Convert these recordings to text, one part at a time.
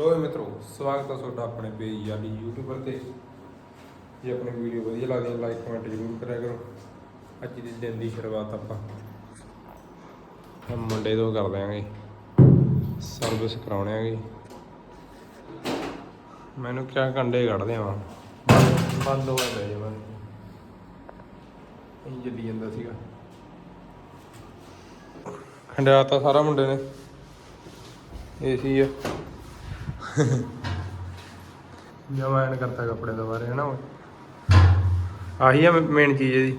ਲੋ ਮਿੱਤਰੋ ਸਵਾਗਤ ਹੈ ਤੁਹਾਡਾ ਆਪਣੇ ਪੇਜ ਯਾਨੀ ਯੂਟਿਊਬਰ ਤੇ। ਜੇ ਆਪਣੀ ਵੀਡੀਓ ਵਧੀਆ ਲੱਗਦੀ ਹੈ ਲਾਈਕ ਕਮੈਂਟ ਜ਼ਰੂਰ ਕਰਿਆ ਕਰੋ। ਅੱਜ ਦੀ ਦਿਨ ਦੀ ਸ਼ੁਰੂਆਤ ਆਪਾਂ ਹੁਣ ਮੁੰਡੇ ਤੋਂ ਕਰ ਦਿਆਂਗੇ। ਸਰਵਿਸ ਕਰਾਉਣੇ ਆਗੇ। ਮੈਨੂੰ ਕਿਆ ਕੰਡੇ ਕੱਢਦੇ ਆ? ਬੰਦ ਹੋ ਗਿਆ ਜੀ ਬੰਦ। ਇਹ ਜੱਲੀ ਜਾਂਦਾ ਸੀਗਾ। ਖੰਡਿਆ ਤਾਂ ਸਾਰਾ ਮੁੰਡੇ ਨੇ। ਏਸੀ ਆ। ਜਮਾਇਨ ਕਰਤਾ ਕੱਪੜੇ ਦੁਬਾਰੇ ਹੈ ਨਾ ਆਹੀ ਆ ਮੇਨ ਚੀਜ਼ ਇਹਦੀ।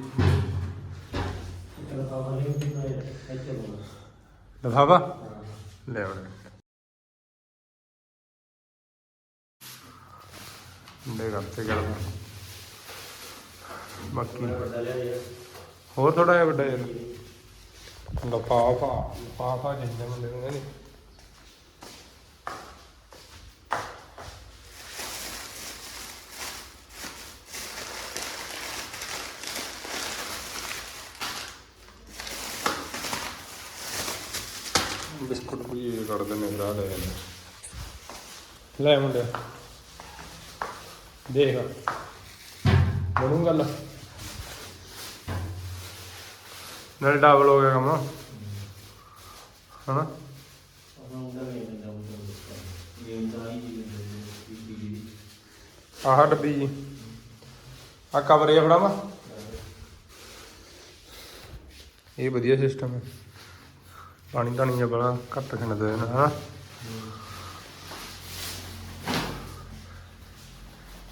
ਲਫਾਫਾ? ਲੈ ਆਉਣਾ। ਦੇ ਕਰਤੇ ਕਰਦਾ ਬਾਕੀ ਹੋਰ ਥੋੜਾ ਜਿਹਾ ਵੱਡਾ ਯਾਰ ਲਫਾਫਾ ਲਫਾਫਾ ਜਿੰਨੇ ਮੁੰਡੇ ਨੂੰ। ਨਹੀਂ ਬਿਸਕੁਟ ਵੀ ਇਹ ਕਰ ਆਹ ਲੈ ਲੈ ਮੁੰਡੇ। ਦੇਖ। ਬਣੂ ਗੱਲ। ਨਾਲ ਡਬਲ ਹੋ ਗਿਆ ਕੰਮ। ਹਨਾ? ਆਹ ਡੱਬੀ ਜੀ। ਆ ਕਵਰ ਫੜਾਵਾ। ਇਹ ਵਧੀਆ ਸਿਸਟਮ ਹੈ। ਪਾਣੀ ਧਾਣੀ ਜਿਹਾ ਬੜਾ ਘੱਟ ਖਿੰਡਦਾ ਇਹਨਾਂ ਹਨਾ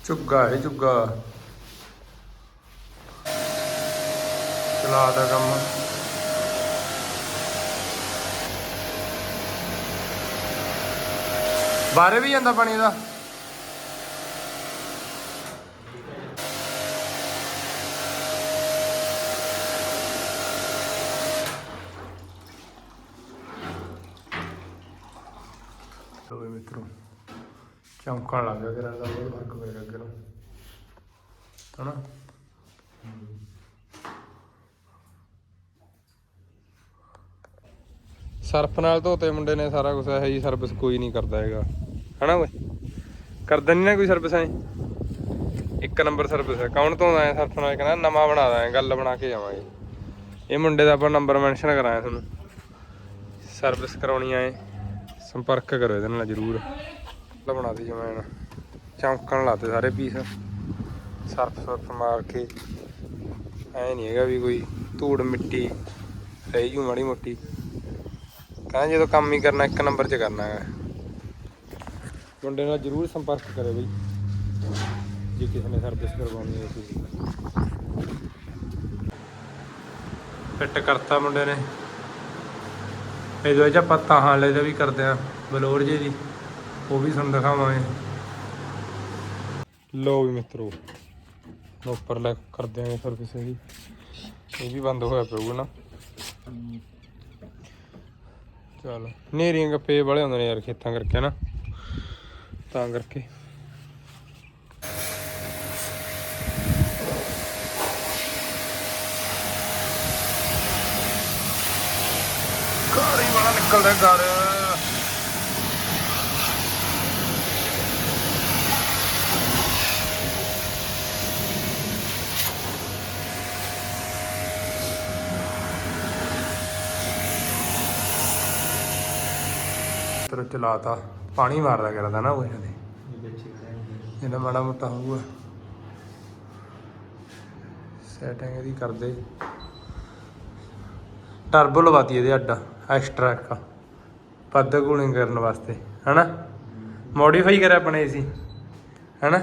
ਝੁੱਗਾ ਹੈ, ਝੁੱਗਾ। ਚਲਾ ਦਾ ਕੰਮ। ਬਾਹਰੇ ਵੀ ਜਾਂਦਾ ਪਾਣੀ ਦਾ ਲੋ ਵੀ ਮਿੱਤਰੋ ਚਮਕਣ ਲੱਗ ਗਿਆ ਕਿਰਾਂ ਦਾ ਬਹੁਤ ਫ਼ਰਕ ਪੈ ਗਿਆ ਅੱਗੇ ਨੂੰ। ਹਨਾ? ਸਰਫ ਨਾਲ ਧੋਤੇ ਮੁੰਡੇ ਨੇ ਸਾਰਾ ਕੁਝ ਇਹ ਜੀ ਸਰਵਿਸ ਕੋਈ ਨਹੀਂ ਕਰਦਾ ਹੈਗਾ। ਹਨਾ ਓਏ? ਕਰਦਾ ਨਹੀਂ ਨਾ ਕੋਈ ਸਰਵਿਸ ਐ ਇੱਕ ਨੰਬਰ ਸਰਵਿਸ ਹੈ। ਕੌਣ ਧੋਂਦਾ ਐ ਸਰਫ ਨਾਲ? ਕਹਿੰਦਾ ਨਵਾਂ ਬਣਾ ਦਾਂ ਗੱਲ ਬਣਾ ਕੇ ਜਾਵਾਂਗੇ। ਇਹ ਮੁੰਡੇ ਦਾ ਆਪਾਂ ਨੰਬਰ ਮੈਂਸ਼ਨ ਕਰਾਇਆ ਤੁਹਾਨੂੰ। ਸਰਵਿਸ ਕਰਾਉਣੀ ਆਏ। ਸੰਪਰਕ ਕਰੋ ਇਹਦੇ ਨਾਲ ਜਰੂਰ। ਲਾ ਬਣਾ ਦੇ ਜਮੈਨ ਚਮਕਣ ਲਾਤੇ ਸਾਰੇ ਪੀਸ ਸਰਫ ਸਰਫ ਮਾਰ ਕੇ। ਐ ਨਹੀਂ ਹੈਗਾ ਵੀ ਕੋਈ ਧੂੜ ਮਿੱਟੀ ਰਹਿ ਜੂ ਮਾੜੀ ਮੋਟੀ। ਕਹਿੰਦਾ ਜਦੋਂ ਕੰਮ ਹੀ ਕਰਨਾ, ਇੱਕ ਨੰਬਰ 'ਚ ਕਰਨਾ ਹੈ ਮੁੰਡੇ ਨਾਲ ਜਰੂਰ ਸੰਪਰਕ ਕਰੇ ਬਈ। ਜੇ ਕਿਸੇ ਨੇ ਸਰਵਿਸ ਕਰਵਾਉਣੀ ਹੈ ਤੁਸੀਂ ਫਿੱਟ ਕਰਤਾ ਮੁੰਡੇ ਨੇ। ਇਹਦੇ ਵਿੱਚ ਆਪਾਂ ਤਾਹਾਂ ਵਾਲੇ ਦਾ ਵੀ ਕਰਦੇ ਆ ਬਲੋਰ ਜੇ ਦੀ। ਉਹ ਵੀ ਤੁਹਾਨੂੰ ਦਿਖਾਵਾਂਗੇ। ਲੋ ਵੀ ਮਿੱਤਰੋ ਉੱਪਰ ਲੈ ਕਰਦੇ ਆਂ ਸਰਵਿਸ ਇਹਦੀ ਇਹ ਵੀ ਬੰਦ ਹੋਇਆ ਪਊਗਾ ਨਾ। ਚਲ ਨੇਰੀਆਂ ਗੱਪੇ ਵਾਲੇ ਹੁੰਦੇ ਨੇ ਯਾਰ ਖੇਤਾਂ ਕਰਕੇ ਨਾ। ਤਾਂ ਕਰਕੇ। ਗਾੜੀ ਵਾਲਾ ਨਿਕਲਦਾ ਗਾਰ ਤਰ ਚਲਾਤਾ, ਪਾਣੀ ਮਾਰਦਾ ਕਰਦਾ ਨਾ ਉਹ ਇਹਦੇ ਜਿਹੜਾ ਮਾੜਾ ਮੋਟਾ ਹੋਊਗਾ। ਸੈਟਿੰਗ ਇਹਦੀ ਕਰਦੇ। ਟਰਬੋ ਲਵਾਤੀ ਇਹਦੇ ਅੱਡਾ ਐਕਸਟਰਾ ਇੱਕ। ਪੱਦ ਕੂਲਿੰਗ ਕਰਨ ਵਾਸਤੇ, ਹਨਾ? ਮੋਡੀਫਾਈ ਕਰ ਆਪਣੇ ਏਸੀ ਹਨਾ?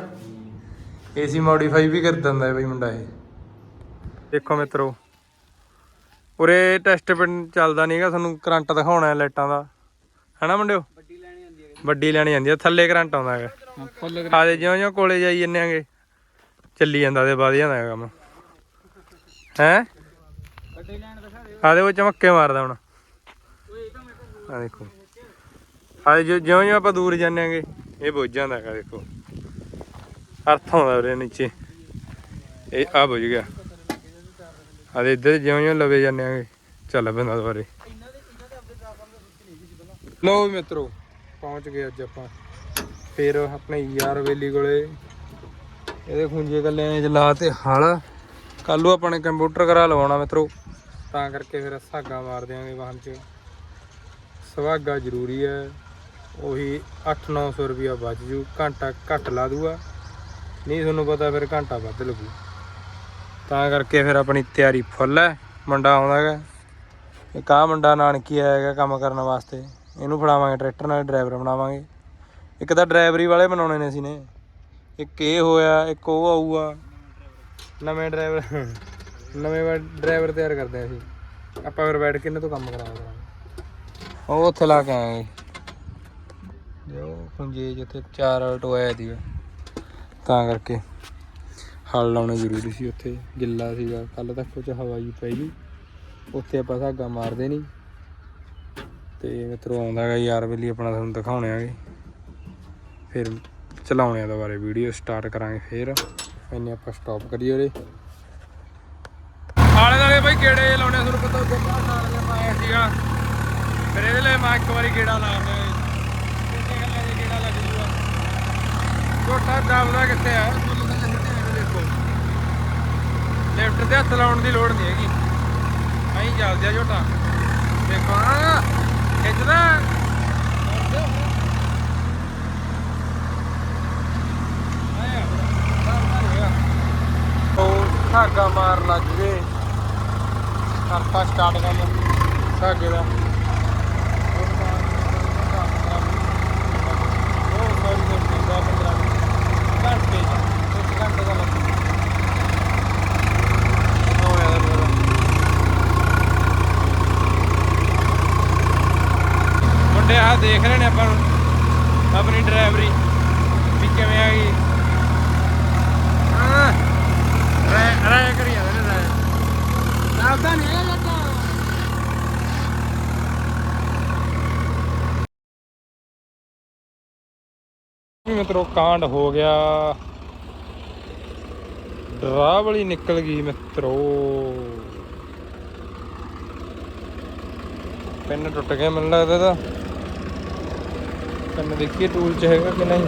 ਏਸੀ ਮੋਡੀਫਾਈ ਵੀ ਕਰ ਦਿੰਦਾ ਹੈ ਬਈ ਮੁੰਡਾ ਇਹ। ਦੇਖੋ ਮਿੱਤਰੋ, ਉਰੇ ਟੈਸਟ ਪਿੰਡ ਚੱਲਦਾ ਨਹੀਂਗਾ ਤੁਹਾਨੂੰ ਕਰੰਟ ਦਿਖਾਉਣਾ ਹੈ ਲਾਈਟਾਂ ਦਾ। ਹਨਾ ਮੁੰਡਿਓ? ਵੱਡੀ ਲੈਣੀ ਜਾਂਦੀ ਆ, ਥੱਲੇ ਕਰੰਟ ਆਉਂਦਾ ਹੈਗਾ। ਆਦੇ ਜਿਉਂ ਜਿਉਂ ਕੋਲੇ ਜਾਈ ਜੰਨੇ ਆਂਗੇ, ਚੱਲੀ ਜਾਂਦਾ ਤੇ ਵਧ ਜਾਂਦਾ ਹੈਗਾ ਕੰਮ। ਹੈ? ਆਦੇ ਉਹ ਚਮੱਕੇ ਮਾਰਦਾ ਹੁਣ। ਆ ਦੇਖੋ। ਆਦੇ ਜਿਉਂ ਜਿਉਂ ਆਪਾਂ ਦੂਰ ਜਾਂਦੇ ਆਂਗੇ, ਇਹ ਬੁੱਝ ਜਾਂਦਾ ਹੈਗਾ, ਦੇਖੋ। ਅਰਥ ਆਉਂਦਾ ਉਰੇ ਨੀਚੇ। ਇਹ ਆ ਬੁੱਝ ਗਿਆ। ਆਦੇ ਇੱਧਰ ਜਿਉਂ ਜਿਉਂ ਲਵੇ ਜਾਂਦੇ ਆਂਗੇ। ਚੱਲ ਪੈਂਦਾ ਦੁਬਾਰੇ। ਲੋ ਵੀ ਮਿੱਤਰੋ, ਪਹੁੰਚ ਗਏ ਅੱਜ ਆਪਾਂ। ਫਿਰ ਆਪਣੇ ਯਾਰ ਵੇਲੀ ਕੋਲੇ। ਇਹਦੇ ਖੁੰਝੇ ਕੱਲਿਆਂ ਚ ਲਾ ਤੇ ਹਲ। ਕੱਲ ਨੂੰ ਆਪਾਂ ਨੇ ਕੰਪਿਊਟਰ ਕਰਾ ਲਵਾਉਣਾ ਮਿੱਤਰੋ। ਤਾਂ ਕਰਕੇ ਫਿਰ ਸਾਗਾ ਮਾਰ ਦਿਆਂਗੇ ਵਾਹਨ 'ਚ। ਸੁਹਾਗਾ ਜ਼ਰੂਰੀ ਹੈ। ਉਹੀ 8-900 ਰੁਪਿਆ ਬਚ ਜੂ, ਘੰਟਾ ਘੱਟ ਲਾ ਦੂਗਾ। ਨਹੀਂ ਤੁਹਾਨੂੰ ਪਤਾ ਫਿਰ ਘੰਟਾ ਵੱਧ ਲੱਗੂ। ਤਾਂ ਕਰਕੇ ਫਿਰ ਆਪਣੀ ਤਿਆਰੀ ਫੁੱਲ ਹੈ। ਮੁੰਡਾ ਆਉਂਦਾ ਹੈਗਾ। ਇੱਕ ਆਹ ਮੁੰਡਾ ਨਾਨਕੀ ਆਇਆ ਹੈਗਾ ਕੰਮ ਕਰਨ ਵਾਸਤੇ। ਇਹਨੂੰ ਫੜਾਵਾਂਗੇ, ਟਰੈਕਟਰ ਨਾਲ ਡਰਾਈਵਰ ਬਣਾਵਾਂਗੇ। ਇੱਕ ਤਾਂ ਡਰਾਈਵਰੀ ਵਾਲੇ ਬਣਾਉਣੇ ਨੇ ਅਸੀਂ ਨੇ। ਇੱਕ ਇਹ ਹੋਇਆ, ਇੱਕ ਉਹ ਆਊਗਾ। ਨਵੇਂ ਡਰਾਈਵਰ ਨਵੇਂ ਡਰਾਈਵਰ ਤਿਆਰ ਕਰਦੇ ਆ ਅਸੀਂ। ਆਪਾਂ ਫਿਰ ਬੈਠ ਕੇ ਇਹਨਾਂ ਤੋਂ ਕੰਮ ਕਰਾਇਆ ਉਹ ਉੱਥੇ ਲਾ ਕੇ ਆਵਾਂਗੇ ਜੋ। ਖੁੰਜੇ ਜਿੱਥੇ ਚਾਰ ਆਲਟੋ ਆਇਆ ਦੀ ਤਾਂ ਕਰਕੇ ਹਲ ਲਾਉਣਾ ਜ਼ਰੂਰੀ ਸੀ ਉੱਥੇ। ਗਿੱਲਾ ਸੀਗਾ ਕੱਲ ਤੱਕ ਉਹ 'ਚ ਹਵਾ ਜੀ ਪੈ ਉੱਥੇ ਆਪਾਂ ਧਾਗਾ ਮਾਰਦੇ ਨਹੀਂ ਤੇ ਮਿੱਤਰੋ ਆਉਂਦਾ ਹੈਗਾ ਯਾਰ ਵੇਲੀ ਆਪਣਾ ਤੁਹਾਨੂੰ ਦਿਖਾਉਣੇ ਆਗੇ। ਫਿਰ ਚਲਾਉਣੇ ਆ ਦੁਬਾਰੇ ਵੀਡੀਓ ਸਟਾਰਟ ਕਰਾਂਗੇ ਫੇਰ। ਇੰਨੇ ਆਪਾਂ ਸਟਾਪ ਕਰੀਏ ਉਰੇ। ਆਲੇ ਦਾਲੇ ਬਾਈ ਗੇੜੇ ਲਾਉਣੇ ਤੁਹਾਨੂੰ ਪਤਾ ਗੱਡਾ ਨਾਲ ਦੇ ਪਾਇਆ ਸੀਗਾ। ਫਿਰ ਇਹਦੇ ਲਈ ਮੈਂ ਇੱਕ ਵਾਰੀ ਗੇੜਾ ਲਾਉਂਦੇ ਕਿੰਨੇ ਗੱਲਾਂ ਦੇ ਗੇੜਾ ਲੱਗ ਜੂਗਾ। ਛੋਟਾ ਦਬਦਾ ਕਿੱਥੇ ਆ? ਦੇਖੋ ਲਿਫਟ ਤੇ ਹੱਥ ਲਾਉਣ ਦੀ ਲੋੜ ਨਹੀਂ ਹੈਗੀ। ਐਂ ਚੱਲਦਾ ਝੋਟਾ। ਦੇਖੋ ਨਾ। ਖਿੱਚਦਾ ਧਾਗਾ ਮਾਰ ਲੱਗ ਗਏ। ਕਰਤਾ ਸਟਾਰਟ ਕੰਮ ਧਾਗੇ ਦਾ ਉਹ ਸੌਰੀ ਸੌਰੀ ਦਾ 15 ਘੰਟੇ ਚ ਇੱਕ ਘੰਟੇ ਦਾ ਲੱਗੂ ਹੋ ਗਿਆ ਮੇਰਾ ਮੁੰਡੇ ਆ ਦੇਖ ਰਹੇ ਨੇ ਆਪਾਂ ਨੂੰ ਆਪਣੀ ਡਰਾਈਵਰੀ ਵੀ ਕਿਵੇਂ ਆ ਗਈ ਹਾਂ ਰਾਇ ਰਾਇ ਕਰੀ ਜਾਂਦੇ ਨੇ ਰਾਇ ਲਾਦਾ ਨਹੀਂ ਹੈ ਲੱਗਾ ਮਿੱਤਰੋ, ਕਾਂਡ ਹੋ ਗਿਆ। ਡਰਾਵਲੀ ਨਿਕਲ ਗਈ ਮਿੱਤਰੋ। ਪੈਨ ਟੁੱਟ ਗਿਆ ਮੈਨੂੰ ਲੱਗਦਾ ਇਹਦਾ। ਪੈਨ ਦੇਖੀਏ ਟੂਲ ਚ ਹੈਗਾ ਕਿ ਨਹੀਂ।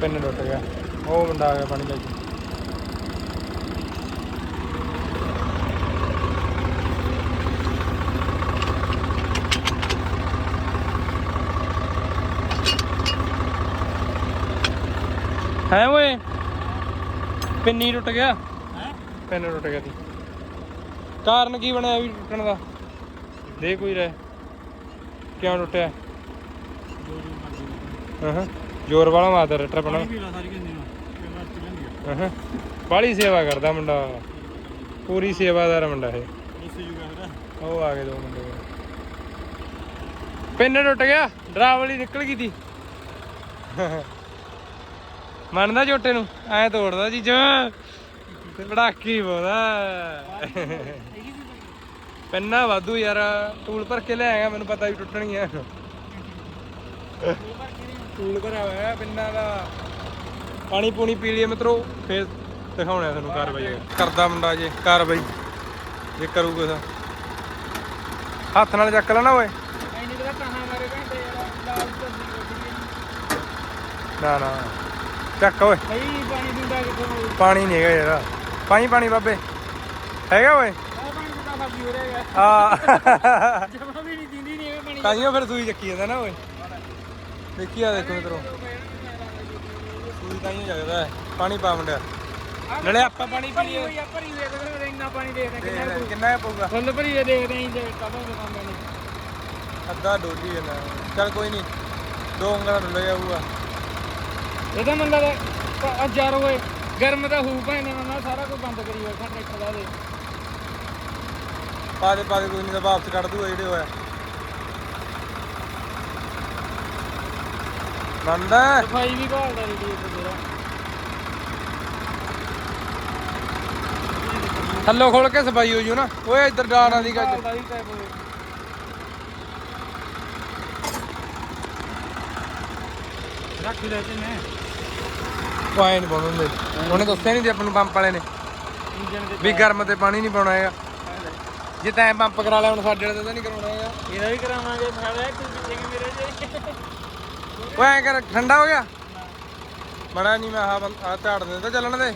ਪੈਨ ਟੁੱਟ ਗਿਆ। ਉਹ ਮੁੰਡਾ ਆ ਗਿਆ ਪਾਣੀ ਲੈ ਕੇ ਹੈ ਓਏ। ਪਿੰਨੀ ਟੁੱਟ ਗਿਆ। ਹੈ? ਪੈਨ ਟੁੱਟ ਗਿਆ ਤੀ ਕਾਰਨ ਕੀ ਬਣਿਆ ਵੀ ਟੁੱਟਣ ਦਾ? ਦੇ ਕੋਈ ਰਹਿ ਕਿਉਂ ਟੁੱਟਿਆ? ਦੋ ਦੋ ਹਾਂ ਜ਼ੋਰ ਵਾਲਾ ਮਾਰਦਾ ਰੱਟਰ ਬਣਾ ਹਾਂ ਬਾਲੀ ਸੇਵਾ ਕਰਦਾ ਮੁੰਡਾ। ਪੂਰੀ ਸੇਵਾਦਾਰ ਮੁੰਡਾ ਇਹ। ਉਹ ਆ ਗਏ ਦੋ ਮੁੰਡੇ। ਪਿੰਨ ਟੁੱਟ ਗਿਆ। ਡਰਾਵਲੀ ਨਿਕਲ ਗਈ ਤੀ। ਮੰਨਦਾ ਝੋਟੇ ਨੂੰ? ਐ ਤੋੜਦਾ ਜੀਜਾ ਤੇ ਬੜਾਕੀ ਬੋਦਾ ਪਿੰਨਾ ਵਾਧੂ ਯਾਰ ਟੂਲ ਭਰ ਕੇ ਲੈ ਆਇਆ ਮੈਨੂੰ ਪਤਾ ਵੀ ਟੁੱਟਣਗੀਆਂ ਟੂਲ ਭਰਿਆ ਹੋਇਆ ਪਿੰਨਾ ਦਾ। ਪਾਣੀ ਪੂਣੀ ਪੀ ਲਈਏ ਮਿੱਤਰੋ ਫੇਰ ਦਿਖਾਉਣਾ ਤੁਹਾਨੂੰ ਕਾਰਵਾਈ ਕਰਦਾ ਮੁੰਡਾ ਜੇ ਕਾਰਵਾਈ ਜੇ ਕਰੂ ਕੁਛ ਹੱਥ ਨਾਲ ਚੱਕ ਲੈਣਾ ਓਏ। ਨਾ ਨਾ। ਚੱਕ ਓਏ। ਪਾਣੀ ਦਿੰਦਾ ਕਿਥੋਂ ਪਾਣੀ ਨਹੀਂ ਹੈਗਾ ਯਾਰ। ਪਾਣੀ ਪਾਣੀ ਬਾਬੇ। ਹੈਗਾ ਓਏ। ਆ। ਜਮਾ ਵੀ ਨਹੀਂ ਦਿੰਦੀ ਨਹੀਂ ਇਹ ਪਾਣੀ। ਕਾਈਓ ਫਿਰ ਸੂਈ ਚੱਕੀ ਜਾਂਦਾ ਨਾ ਓਏ। ਦੇਖੀ ਆ ਦੇਖੋ ਮਿੱਤਰੋ। ਸੂਈ ਕਾਈਓ ਜਗਦਾ ਹੈ। ਪਾਣੀ ਪਾ ਮੁੰਡਿਆ। ਨਾਲੇ ਆਪਾਂ ਪਾਣੀ ਭਰੀ ਪੀਏ ਹੋਈ ਆ ਭਰੀ ਵੇਖ ਲੈ ਇੰਨਾ ਪਾਣੀ ਦੇਖਦੇ ਕਿੰਨਾ ਕਿੰਨਾ ਪਊਗਾ। ਫੁੱਲ ਭਰੀ ਦੇਖਦੇ ਆਂ ਕਦੋਂ ਦੇ ਕੰਮ ਨੇ ਅੱਧਾ ਡੋਲੀ ਜਾਂਦਾ। ਚੱਲ ਕੋਈ ਨਹੀਂ ਦੋ ਉਂਗਲਾਂ ਡੁੱਲ ਜਾਊਗਾ। ਇਹਦਾ ਮੰਨ ਲਾ ਹਜ਼ਾਰ ਹੋਏ ਗਰਮ ਤਾਂ ਹੋਊ ਭਾਵੇਂ ਨਾ ਨਾ ਸਾਰਾ ਕੁਝ ਬੰਦ ਕਰੀ ਹੋਇਆ ਟਰੈਕਟਰ ਦਾ ਦੇ ਪਾ ਦੇ ਪਾ ਦੇ ਕੋਈ ਨਹੀਂ ਤਾਂ ਵਾਪਸ ਕੱਢ ਦੂਗਾ ਜਿਹੜੇ ਹੋਇਆ। ਹੈ? ਸਫ਼ਾਈ ਵੀ ਭਾਲਦਾ ਰੇਡੀ ਤੇ ਤੇਰਾ ਥੱਲੋਂ ਖੋਲ ਕੇ ਸਫ਼ਾਈ ਹੋ ਜੂ ਨਾ। ਓਏ ਇੱਧਰ ਡਾਣਾ ਦੀ ਗੱਜ। ਰੱਖ ਲੈ ਤੇ ਨੇ ਪਾਏ ਨਹੀਂ ਪਾਉਣ ਹੁੰਦੇ। ਉਹਨੇ ਦੱਸਿਆ ਨਹੀਂ ਤੇ ਆਪਾਂ ਨੂੰ ਪੰਪ ਵਾਲੇ ਨੇ। ਇੰਜਨ ਦੇ ਵੀ ਗਰਮ ਤੇ ਪਾਣੀ ਨਹੀਂ ਪਾਉਣਾ ਹੈਗਾ। ਜੇ ਤੈਂ ਪੰਪ ਕਰਾ ਲਿਆ ਹੁਣ ਸਾਡੇ ਵਾਲੇ ਤੇ ਨਹੀਂ ਕਰਾਉਣਾ ਹੈਗਾ। ਇਹਦਾ ਵੀ ਕਰਾਵਾਂਗੇ ਫਾੜਾ ਤੂੰ ਪਿੱਛੇ ਕਿ ਮੇਰੇ ਜੇ। ਓਏ ਐਂ ਕਰ ਠੰਡਾ ਹੋ ਗਿਆ? ਬੜਾ ਨਹੀਂ ਮੈਂ ਆਹ ਝਾੜ ਦੇ ਤਾਂ ਚੱਲਣ ਦੇ।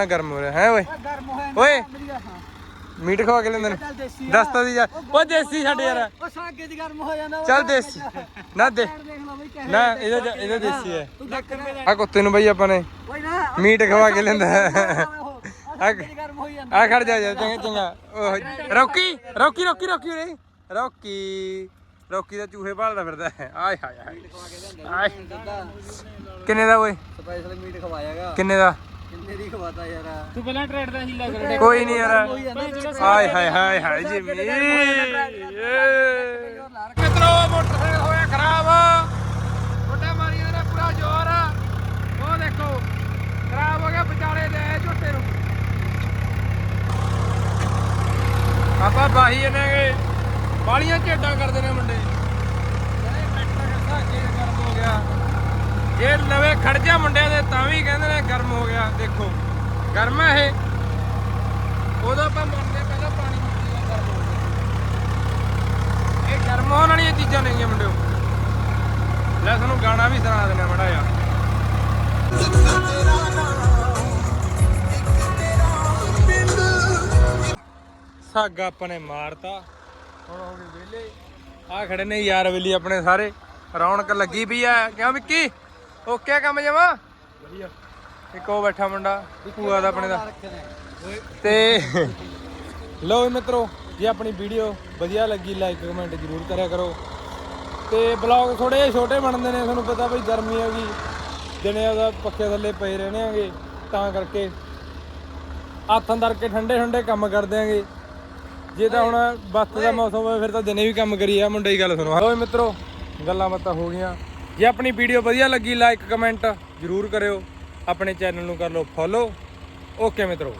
ਨਾ ਗਰਮ ਹੋ ਰਿਹਾ ਹੈ ਓਏ? ਗਰਮ ਹੋਇਆ ਓਏ? ਮੀਟ ਖਵਾ ਕੇ ਲੈਂਦੇ ਨੇ। ਚੱਲ ਦੇਸੀ ਦੱਸ ਤਾ ਦੀ ਯਾਰ ਓ ਦੇਸੀ ਸਾਡੇ ਯਾਰ। ਉਹ ਸਾਗੇ ਦੀ ਗਰਮ ਹੋ ਜਾਂਦਾ ਚੱਲ ਦੇਸੀ। ਨਾ ਦੇ। ਨਾ ਇਹਦਾ ਇਹਦਾ ਦੇਸੀ ਹੈ। ਆ ਕੁੱਤੇ ਨੂੰ ਬਈ ਆਪਾਂ ਨੇ ਮੀਟ ਖਵਾ ਕੇ ਲੈਂਦਾ ਆ ਖੜ ਜਾ ਜਾ ਚੰਗਾ ਚੰਗਾ। ਰੌਕੀ ਰੌਕੀ ਰੌਕੀ ਰੌਕੀ ਰੇ ਰੌਕੀ। ਰੌਕੀ ਦਾ ਚੂਹੇ ਭਾਲਦਾ ਫਿਰਦਾ। ਆਏ ਹਾਏ ਹਾਏ। ਕਿੰਨੇ ਦਾ ਓਏ? ਸਪੈਸ਼ਲ ਮੀਟ ਖਵਾਇਆਗਾ ਕਿੰਨੇ ਦਾ? ਕਿੰਨੇ ਦੀ ਖਵਾਤਾ ਯਾਰ। ਤੂੰ ਪਹਿਲਾਂ ਟ੍ਰੇਡ ਦਾ ਹੀਲਾ ਕਰ ਕੋਈ ਨਹੀਂ ਯਾਰ। ਆਏ ਹਾਏ ਹਾਏ ਹਾਏ ਜੀ ਮਿੱਤਰੋ ਮੋਟਰਸਾਈਕਲ ਹੋਇਆ ਖਰਾਬ। ਛੋਟੇ ਮਾਰੀ ਨੇ ਪੂਰਾ ਜ਼ੋਰ। ਉਹ ਦੇਖੋ ਖਰਾਬ ਹੋ ਗਿਆ ਵਿਚਾਲੇ ਦੇ ਝੋਟੇ ਨੂੰ। ਆਪਾਂ ਬਾਹੀ ਇਹਨੇਗੇ ਬਾਲੀਆਂ ਝੇਡਾਂ ਕਰਦੇ ਨੇ ਮੁੰਡੇ। ਕਹਿੰਦੇ ਟਰੈਕਟਰ ਕਿੱਥਾ ਕੇ ਗਰਮ ਹੋ ਗਿਆ? ਜੇ ਲਵੇ ਖੜ ਜਾ ਮੁੰਡਿਆਂ ਦੇ, ਤਾਂ ਵੀ ਕਹਿੰਦੇ ਨੇ ਗਰਮ ਹੋ ਗਿਆ, ਦੇਖੋ। ਗਰਮ ਹੈ ਇਹ। ਉਦੋਂ ਆਪਾਂ ਮੁੰਡੇ ਪਹਿਲਾਂ ਪਾਣੀ ਪੀਂਦੇ ਗਰਮ ਹੋ ਗਿਆ। ਇਹ ਗਰਮ ਹੋਣ ਵਾਲੀਆਂ ਚੀਜ਼ਾਂ ਨੇਗੀਆਂ ਮੁੰਡਿਓ। ਲੈ ਤੁਹਾਨੂੰ ਗਾਣਾ ਵੀ ਸੁਣਾ ਦਿੰਦਾ ਮੜਾ ਯਾਰ ਸਾਗਾ ਆਪਾਂ ਨੇ ਮਾਰਤਾ। ਹੁਣ ਹੋ ਗਏ ਵਿਹਲੇ। ਆ ਖੜੇ ਨੇ ਯਾਰ ਵੇਲੀ ਆਪਣੇ ਸਾਰੇ। ਰੌਣਕ ਲੱਗੀ ਪਈ ਆ। ਕਿਉਂ ਵਿੱਕੀ? ਓਕੇ ਕੰਮ ਜਮਾ? ਵਧੀਆ। ਇੱਕ ਉਹ ਬੈਠਾ ਮੁੰਡਾ ਭੂਆ ਦਾ ਆਪਣੇ ਦਾ। ਤੇ ਜੀ ਮਿੱਤਰੋ ਜੇ ਆਪਣੀ ਵੀਡੀਓ ਵਧੀਆ ਲੱਗੀ ਲਾਈਕ ਕਮੈਂਟ ਜ਼ਰੂਰ ਕਰਿਆ ਕਰੋ। ਤੇ ਬਲੌਗ ਥੋੜੇ ਜਿਹੇ ਛੋਟੇ ਬਣਦੇ ਨੇ ਤੁਹਾਨੂੰ ਪਤਾ ਬਈ ਗਰਮੀ ਹੈਗੀ ਦਿਨੇ ਉਹਦਾ ਪੱਖੇ ਥੱਲੇ ਪਏ ਰਹਿਣੇ ਆਂਗੇ ਤਾਂ ਕਰਕੇ ਹੱਥ ਅੰਦਰ ਕੇ ਠੰਡੇ ਠੰਡੇ ਕੰਮ ਕਰਦੇ ਆਂਗੇ। ਜੇ ਤਾਂ ਹੁਣ ਬੱਤ ਦਾ ਮੌਸਮ ਹੋਵੇ ਫਿਰ ਤਾਂ ਦਿਨੇ ਵੀ ਕੰਮ ਕਰੀ ਆ ਮੁੰਡੇ ਦੀ ਗੱਲ ਸੁਣੋ। ਹੋਏ ਮਿੱਤਰੋ ਗੱਲਾਂ ਬਾਤਾਂ ਹੋ ਗਈਆਂ। ਜੇ ਆਪਣੀ ਵੀਡੀਓ ਵਧੀਆ ਲੱਗੀ ਲਾਈਕ ਕਮੈਂਟ ਜ਼ਰੂਰ ਕਰਿਓ। ਆਪਣੇ ਚੈਨਲ ਨੂੰ ਕਰ ਲਓ ਫੋਲੋ ਓਕੇ ਮਿੱਤਰੋ।